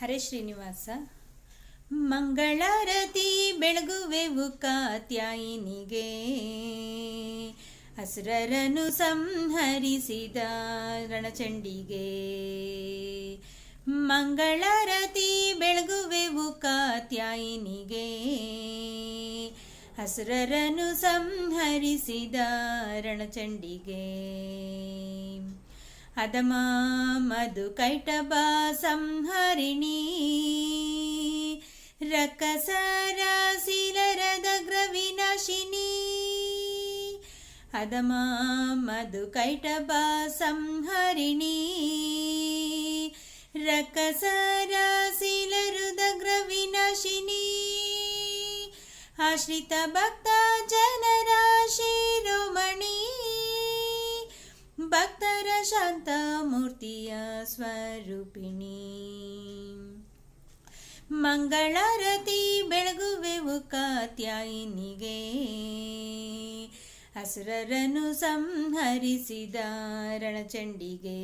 ಹರೇ ಶ್ರೀನಿವಾಸ. ಮಂಗಳಾರತಿ ಬೆಳಗುವೆವು ಕಾತ್ಯಾಯಿನಿಗೆ. ಹಸುರರನ್ನು ಸಂಹರಿಸಿದ ರಣಚಂಡಿಗೆ. ಮಂಗಳಾರತಿ ಬೆಳಗುವೆವು ಕಾತ್ಯಾಯಿನಿಗೆ. ಹಸುರರನ್ನು ಸಂಹರಿಸಿದ ರಣಚಂಡಿಗೆ. हदमा मधुकैटभा संहरिणी रकसराशिलरदग्रविनाशिनी हदमा मधुकैटभा संहरिणी रकसराशिलरुदग्रविनाशिनी आश्रितभक्ता ಭಕ್ತರ ಶಾಂತ ಮೂರ್ತಿಯ ಸ್ವರೂಪಿಣಿ. ಮಂಗಳಾರತಿ ಬೆಳಗುವೆವು ಕಾತ್ಯಾಯಿನಿಗೆ. ಅಸುರರನ್ನು ಸಂಹರಿಸಿದ ರಣಚಂಡಿಗೆ.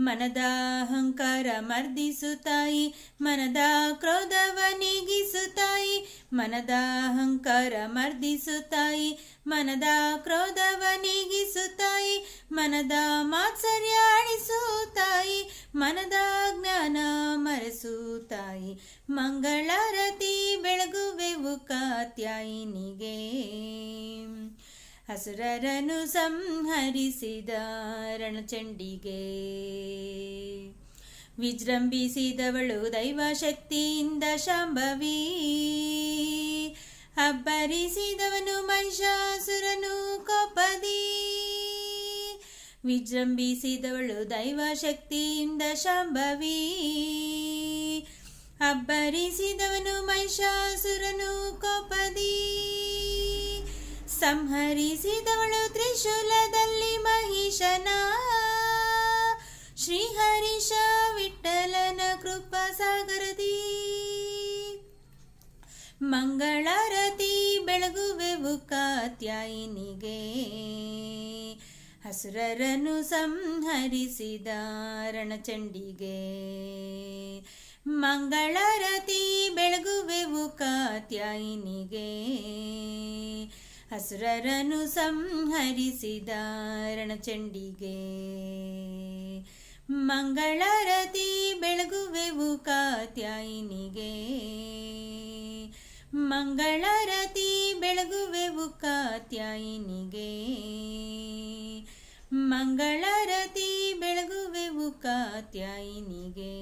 ಮನದ ಅಹಂಕಾರ ಮರ್ದಿಸುತ್ತಾಯಿ ಮನದ ಕ್ರೋಧವ ನೀಗಿಸುತ್ತಾಯಿ ಮನದ ಅಹಂಕಾರ ಮರ್ದಿಸುತ್ತಾಯಿ ಮನದ ಕ್ರೋಧವ ನೀಗಿಸುತ್ತಾಯಿ ಮನದ ಮಾತ್ಸರ್ಯ ತಾಯಿ, ಮನದ ಜ್ಞಾನ ಮರೆಸುತ್ತಾಯಿ ಮಂಗಳಾರತಿ ಬೆಳಗುವೆವು ಕಾತ್ಯಾಯಿನಿಗೆ. ಹಸುರರನು ಸಂಹರಿಸಿದ ರಣಚಂಡಿಗೆ. ವಿಜೃಂಭಿಸಿದವಳು ದೈವ ಶಕ್ತಿಯಿಂದ ಶಾಂಭವಿ. ಅಬ್ಬರಿಸಿದವನು ಮಹಿಷಾಸುರನು ಕೋಪದಿ ವಿಜೃಂಭಿಸಿದವಳು ದೈವ ಶಕ್ತಿಯಿಂದ ಶಂಭವಿ. ಅಬ್ಬರಿಸಿದವನು ಮಹಿಷಾಸುರನು ಕೋಪದಿ. ಸಂಹರಿಸಿದವಳು ತ್ರಿಶೂಲದಲ್ಲಿ ಮಹಿಷನ. ಶ್ರೀಹರಿಷ ವಿಠಲನ ಕೃಪಾ ಸಾಗರದಿ. ಮಂಗಳಾರತಿ ಬೆಳಗುವೆವು ಕಾತ್ಯಾಯಿನಿಗೆ. ಹಸುರರನು ಸಂಹರಿಸಿದ ರಣಚಂಡಿಗೆ. ಮಂಗಳರತಿ ಬೆಳಗುವೆವು ಕಾತ್ಯಾಯಿನಿಗೆ. ಹಸುರರನು ಸಂಹರಿಸಿದ ರಣಚಂಡಿಗೆ. ಮಂಗಳರತಿ ಬೆಳಗುವೆವು ಕಾತ್ಯಾಯಿನಿಗೆ. ಮಂಗಳರತಿ ಬೆಳಗುವೆವು ಕಾತ್ಯಾಯಿನಿಗೆ. ಮಂಗಳಾರತಿ ಬೆಳಗುವೆವು ಕಾತ್ಯಾಯಿನಿಗೆ.